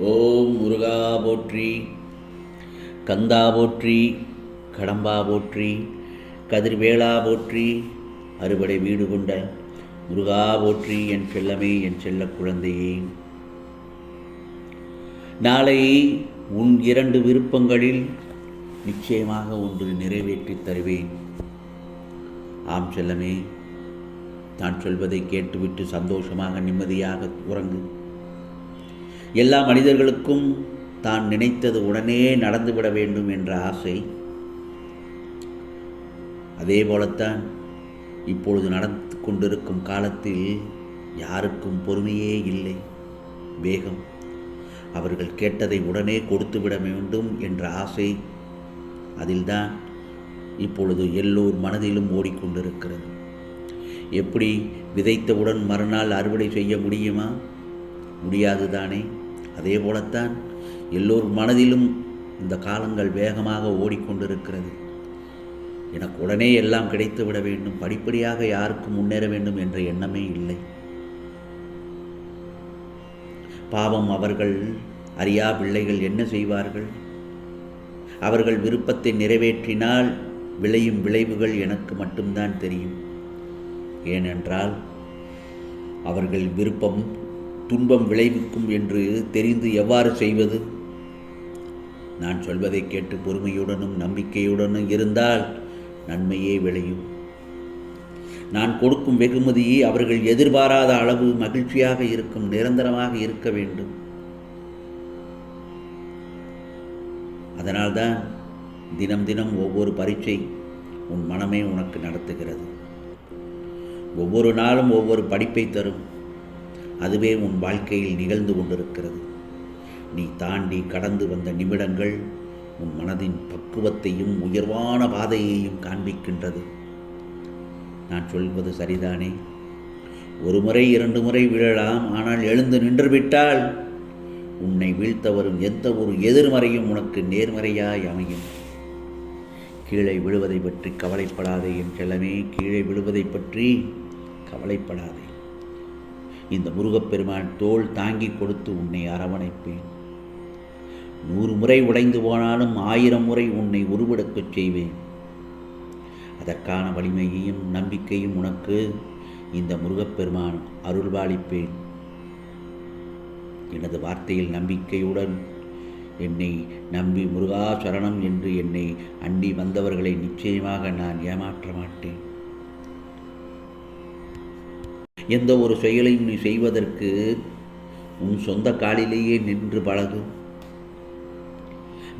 ஓம் முருகா போற்றி கந்தா போற்றி கடம்பா போற்றி கதிர்வேளா போற்றி அறுபடை வீடு கொண்ட முருகா போற்றி என் செல்லமே என் செல்ல குழந்தையே. நாளை உன் இரண்டு விருப்பங்களில் நிச்சயமாக ஒன்று நிறைவேற்றித் தருவேன். ஆம் செல்லமே நான் சொல்வதை கேட்டுவிட்டு சந்தோஷமாக நிம்மதியாக உறங்கு. எல்லா மனிதர்களுக்கும் தான் நினைத்தது உடனே நடந்துவிட வேண்டும் என்ற ஆசை. அதே போலத்தான் இப்பொழுது நடந்து கொண்டிருக்கும் காலத்தில் யாருக்கும் பொறுமையே இல்லை. வேகம். அவர்கள் கேட்டதை உடனே கொடுத்துவிட வேண்டும் என்ற ஆசை அதில்தான் இப்பொழுது எல்லோர் மனதிலும் ஓடிக்கொண்டிருக்கிறது. எப்படி விதைத்தவுடன் மறுநாள் அறுவடை செய்ய முடியுமா? முடியாது தானே அதே போலத்தான் எல்லோர் மனதிலும் இந்த காலங்கள் வேகமாக ஓடிக்கொண்டிருக்கிறது. எனக்கு உடனே எல்லாம் கிடைத்து விட வேண்டும். படிப்படியாக யாருக்கும் முன்னேற வேண்டும் என்ற எண்ணமே இல்லை. பாவம் அவர்கள் அறியா பிள்ளைகள் என்ன செய்வார்கள்? அவர்கள் விருப்பத்தை நிறைவேற்றினால் விளையும் விளைவுகள் எனக்கு மட்டும்தான் தெரியும். ஏனென்றால் அவர்கள் விருப்பம் துன்பம் விளைவிக்கும் என்று தெரிந்து எவ்வாறு செய்வது? நான் சொல்வதை கேட்டு பொறுமையுடனும் நம்பிக்கையுடனும் இருந்தால் நன்மையே விளையும். நான் கொடுக்கும் வெகுமதியை அவர்கள் எதிர்பாராத அளவு மகிழ்ச்சியாக இருக்கும் நிரந்தரமாக இருக்க வேண்டும். அதனால்தான் தினம் தினம் ஒவ்வொரு பரீட்சை உன் மனமே உனக்கு நடத்துகிறது. ஒவ்வொரு நாளும் ஒவ்வொரு படிப்பை தரும். அதுவே உன் வாழ்க்கையில் நிகழ்ந்து கொண்டிருக்கிறது. நீ தாண்டி கடந்து வந்த நிமிடங்கள் உன் மனதின் பக்குவத்தையும் உயர்வான பாதையையும் காண்பிக்கின்றது. நான் சொல்வது சரிதானே? ஒரு முறை இரண்டு முறை விழலாம் ஆனால் எழுந்து நின்றுவிட்டால் உன்னை வீழ்த்த வரும் எந்த ஒரு எதிர்மறையும் உனக்கு நேர்மறையாய் அமையும். கீழே விழுவதை பற்றி கவலைப்படாதே என் செல்லமே கீழே விழுவதை பற்றி கவலைப்படாதே. இந்த முருகப்பெருமான் தோல் தாங்கி கொடுத்து உன்னை அரவணைப்பேன். நூறு முறை உடைந்து போனாலும் ஆயிரம் முறை உன்னை உருவெடுக்கச் செய்வேன். அதற்கான வலிமையையும் நம்பிக்கையும் உனக்கு இந்த முருகப்பெருமான் அருள்பாலிப்பேன் எனது வார்த்தையில் நம்பிக்கையுடன் என்னை நம்பி முருகா சரணம் என்று என்னை அண்டி வந்தவர்களை நிச்சயமாக நான் ஏமாற்ற மாட்டேன் எந்த ஒரு செயலையும் நீ செய்வதற்கு உன் சொந்த காலிலேயே நின்று பழகு.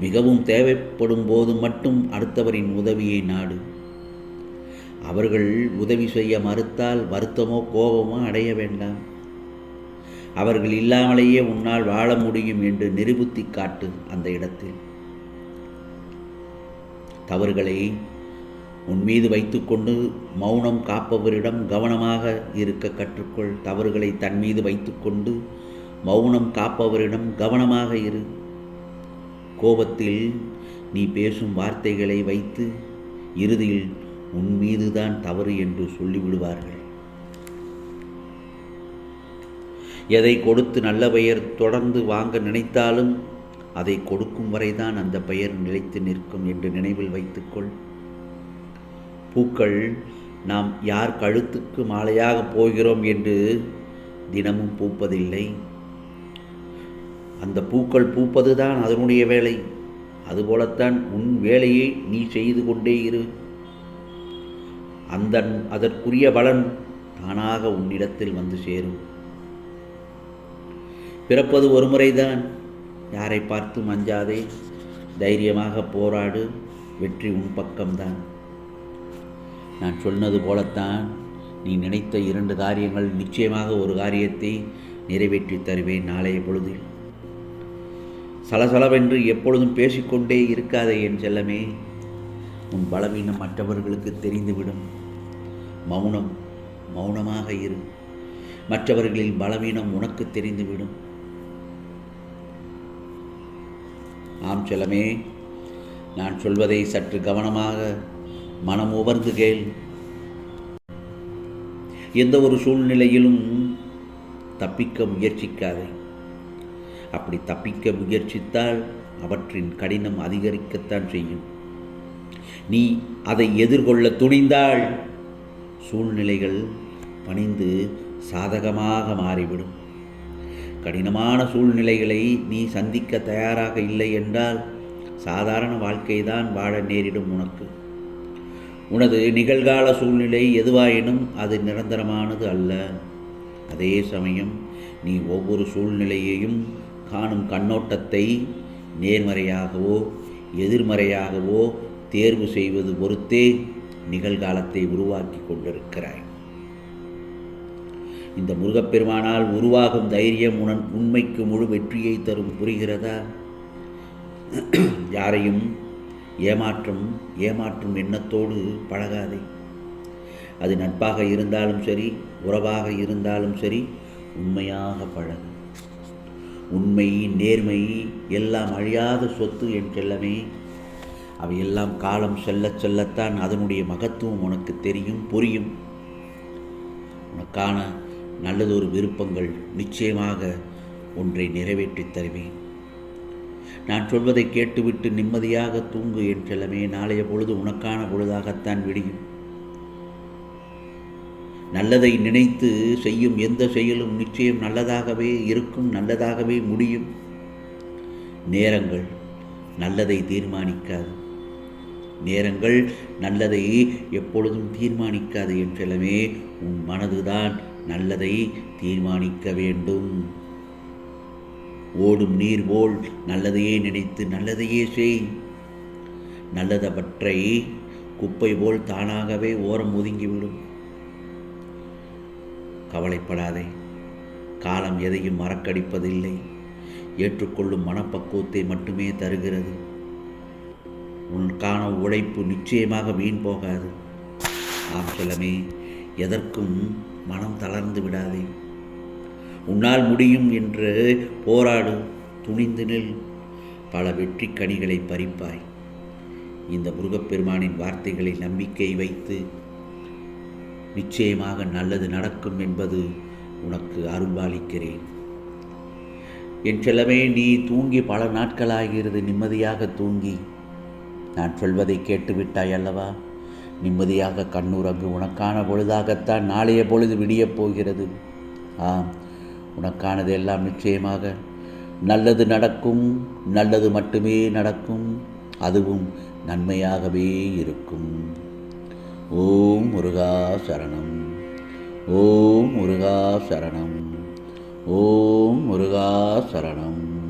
மிகவும் தேவைப்படும் போது மட்டும் அடுத்தவரின் உதவியை நாடு. அவர்கள் உதவி செய்ய மறுத்தால் வருத்தமோ கோபமோ அடைய வேண்டாம். அவர்கள் இல்லாமலேயே உன்னால் வாழ முடியும் என்று நிரூபித்து காட்டு அந்த இடத்தில். தவறுகளை உன் மீது வைத்துக்கொண்டு மௌனம் காப்பவரிடம் கவனமாக இருக்க கற்றுக்கொள். தவறுகளை தன் மீது வைத்துக்கொண்டு மௌனம் காப்பவரிடம் கவனமாக இரு. கோபத்தில் நீ பேசும் வார்த்தைகளை வைத்து இறுதியில் உன் மீதுதான் தவறு என்று சொல்லிவிடுவார்கள். எதை கொடுத்து நல்ல பெயர் தொடர்ந்து வாங்க நினைத்தாலும் அதை கொடுக்கும் வரைதான் அந்த பெயர் நிலைத்து நிற்கும் என்று நினைவில் வைத்துக்கொள். பூக்கள் நாம் யார் கழுத்துக்கு மாலையாக போகிறோம் என்று தினமும் பூப்பதில்லை. அந்த பூக்கள் பூப்பதுதான் அதனுடைய வேலை. அதுபோலத்தான் உன் வேலையை நீ செய்து கொண்டே இரு. அந்த அதற்குரிய பலன் தானாக உன்னிடத்தில் வந்து சேரும். பிறப்பது ஒரு முறைதான் யாரை பார்த்து மஞ்சாதே தைரியமாக போராடு. வெற்றி உன் பக்கம்தான். நான் சொன்னது போலத்தான். நீ நினைத்த இரண்டு காரியங்கள் நிச்சயமாக ஒரு காரியத்தை நிறைவேற்றி தருவேன் நாளைய பொழுதில். சலசலவென்று எப்பொழுதும் பேசிக்கொண்டே இருக்காதே என் செல்லமே. உன் பலவீனம் மற்றவர்களுக்கு தெரிந்துவிடும். மௌனம் மௌனமாக இரு. மற்றவர்களின் பலவீனம் உனக்கு தெரிந்துவிடும். ஆம் செல்லமே நான் சொல்வதை சற்று கவனமாக மனம் உவர்ந்து கேள் எந்த ஒரு சூழ்நிலையிலும் தப்பிக்க முயற்சிக்காதே. அப்படி தப்பிக்க முயற்சித்தால் அவற்றின் கடினம் அதிகரிக்கத்தான் செய்யும். நீ அதை எதிர்கொள்ள துணிந்தால் சூழ்நிலைகள் பணிந்து சாதகமாக மாறிவிடும். கடினமான சூழ்நிலைகளை நீ சந்திக்க தயாராக இல்லை என்றால் சாதாரண வாழ்க்கைதான் வாழ நேரிடும் உனக்கு. உனது நிகழ்கால சூழ்நிலை எதுவாயினும் அது நிரந்தரமானது அல்ல. அதே சமயம் நீ ஒவ்வொரு சூழ்நிலையையும் காணும் கண்ணோட்டத்தை நேர்மறையாகவோ எதிர்மறையாகவோ தேர்வு செய்வது பொறுத்தே நிகழ்காலத்தை உருவாக்கி கொண்டிருக்கிறாய். இந்த முருகப்பெருமானால் உருவாகும் தைரியம் உணன் உண்மைக்கு முழு வெற்றியை தரும் புரிகிறதா? யாரையும் ஏமாற்றும் ஏமாற்றும் எண்ணத்தோடு பழகாதே. அது நட்பாக இருந்தாலும் சரி உறவாக இருந்தாலும் சரி உண்மையாக பழகு. உண்மை நேர்மை எல்லாம் அழியாத சொத்து என் செல்லமே. அவையெல்லாம் காலம் செல்ல செல்லத்தான் அதனுடைய மகத்துவம் உனக்கு தெரியும் புரியும். உனக்கான நல்லதொரு விருப்பங்கள் நிச்சயமாக ஒன்றை நிறைவேற்றித் தருவேன். நான் சொல்வதை கேட்டுவிட்டு நிம்மதியாக தூங்கு என் செல்லமே நாளைய பொழுது உனக்கான பொழுதாகத்தான் விடியும். நல்லதை நினைத்து செய்யும் எந்த செயலும் நிச்சயம் நல்லதாகவே இருக்கும் நல்லதாகவே முடியும். நேரங்கள் நல்லதை தீர்மானிக்காது. நேரங்கள் நல்லதை எப்பொழுதும் தீர்மானிக்காது என்றெல்லாமே உன் மனதுதான் நல்லதை தீர்மானிக்க வேண்டும். ஓடும் நீர் போல் நல்லதையே நினைத்து நல்லதையே செய். நல்லதவற்றை குப்பை போல் தானாகவே ஓரம் ஒதுங்கிவிடும். கவலைப்படாதே காலம் எதையும் மறக்கடிப்பதில்லை. ஏற்றுக்கொள்ளும் மனப்பக்குவத்தை மட்டுமே தருகிறது. உனக்கான உழைப்பு நிச்சயமாக வீண் போகாது. ஆம் செல்லமே எதற்கும் மனம் தளர்ந்து விடாதே. உன்னால் முடியும் என்று போராடு. துணிந்து நில். பல வெற்றி கனிகளை பறிப்பாய். இந்த முருகப்பெருமானின் வார்த்தைகளில் நம்பிக்கை வைத்து நிச்சயமாக நல்லது நடக்கும் என்பது உனக்கு அருள்பாலிக்கிறேன் என் செல்லமே நீ தூங்கி பல நாட்களாகிறது நிம்மதியாக தூங்கி. நான் சொல்வதை கேட்டுவிட்டாய் அல்லவா? நிம்மதியாக கண்ணுறங்கு உனக்கான பொழுதாகத்தான் நாளைய பொழுது விடியப் போகிறது. ஆம் உனக்கானது எல்லாம் நிச்சயமாக. நல்லது நடக்கும் நல்லது மட்டுமே நடக்கும் அதுவும் நன்மையாகவே இருக்கும். ஓம் முருகா சரணம். ஓம் முருகா சரணம். ஓம் முருகா சரணம்.